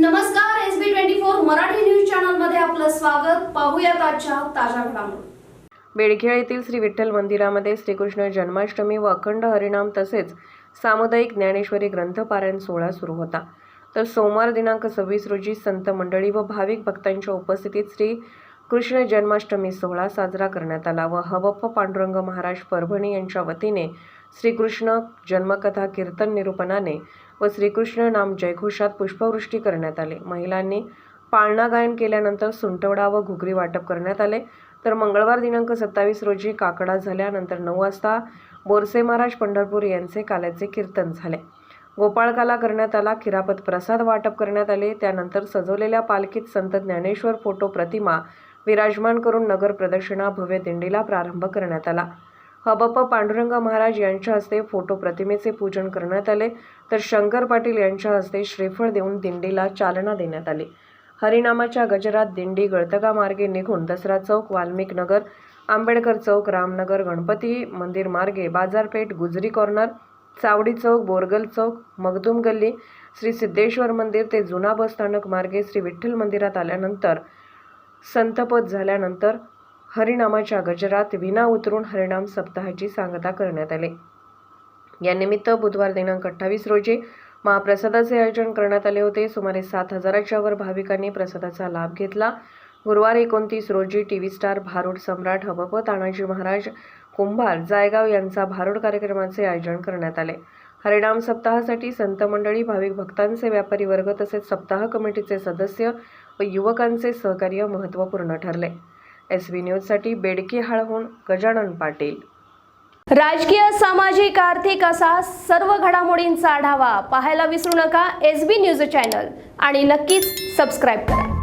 नमस्कार S B twenty four Marathi news चॅनलमध्ये आपलं स्वागत. पाहूयात आजच्या ताज्या घडामोडी. बेडखेळ येथील श्री विठ्ठल मंदिरामध्ये श्रीकृष्ण जन्माष्टमी व अखंड हरिणाम तसेच सामुदायिक ज्ञानेश्वरी ग्रंथपारायण सोहळा सुरू होता. तर सोमवार दिनांक सव्वीस रोजी संत मंडळी व भाविक भक्तांच्या उपस्थितीत श्री कृष्ण जन्माष्टमी सोहळा साजरा करण्यात आला व हबप्प पांडुरंग महाराज परभणी यांच्या वतीने श्रीकृष्ण जन्मकथा कीर्तन निरूपणाने व श्रीकृष्ण नाम जयघोषात पुष्पवृष्टी करण्यात आली. महिलांनी पाळणा गायन केल्यानंतर सुंटवडा व घुगरी वाटप करण्यात आले. तर मंगळवार दिनांक सत्तावीस रोजी काकडा झाल्यानंतर नऊ वाजता बोरसे महाराज पंढरपूर यांचे काल्याचे कीर्तन झाले. गोपाळकाला करण्यात आला खिरापत प्रसाद वाटप करण्यात आले. त्यानंतर सजवलेल्या पालखीत संत ज्ञानेश्वर फोटो प्रतिमा विराजमान करून नगर प्रदक्षिणा भव्य दिंडीला प्रारंभ करण्यात आला. हबप पांडुरंग महाराज यांच्या हस्ते फोटो प्रतिमेचे पूजन करण्यात आले. तर शंकर पाटील यांच्या हस्ते श्रीफळ देऊन दिंडीला चालना देण्यात आली. हरिनामाच्या गजरात दिंडी गळतगा मार्गे निघून दसरा चौक वाल्मिक नगर आंबेडकर चौक रामनगर गणपती मंदिर मार्गे बाजारपेठ गुजरी कॉर्नर चावडी चौक बोरगल चौक मगदूम गल्ली श्री सिद्धेश्वर मंदिर ते जुना बस स्थानक मार्गे श्री विठ्ठल मंदिरात आल्यानंतर संतपद झाल्यानंतर हरिनामाच्या गजरात विना उतरून हरिनाम सप्ताहाची सांगता करण्यात आली. यानिमित्त बुधवार दिनांक अठ्ठावीस रोजी महाप्रसादाचे आयोजन करण्यात आले होते. सुमारे सात हजाराच्या वर भाविकांनी प्रसादाचा लाभ घेतला. गुरुवार एकोणतीस रोजी टी व्ही स्टार भारूड सम्राट हबप तानाजी महाराज कुंभार जायगाव यांचा भारूड कार्यक्रमाचे आयोजन करण्यात आले. हरिणाम सप्ताहासाठी संत मंडळी भाविक भक्तांचे व्यापारी वर्ग तसेच सप्ताह कमिटीचे सदस्य व युवकांचे सहकार्य महत्त्वपूर्ण ठरले. एस व्ही न्यूजसाठी बेडकी हाळहून गजानन पाटील. राजकीय सामाजिक आर्थिक असा सर्व घडामोडींचा आढावा पाहायला विसरू नका एस बी न्यूज चॅनल आणि नक्कीच सबस्क्राईब करा.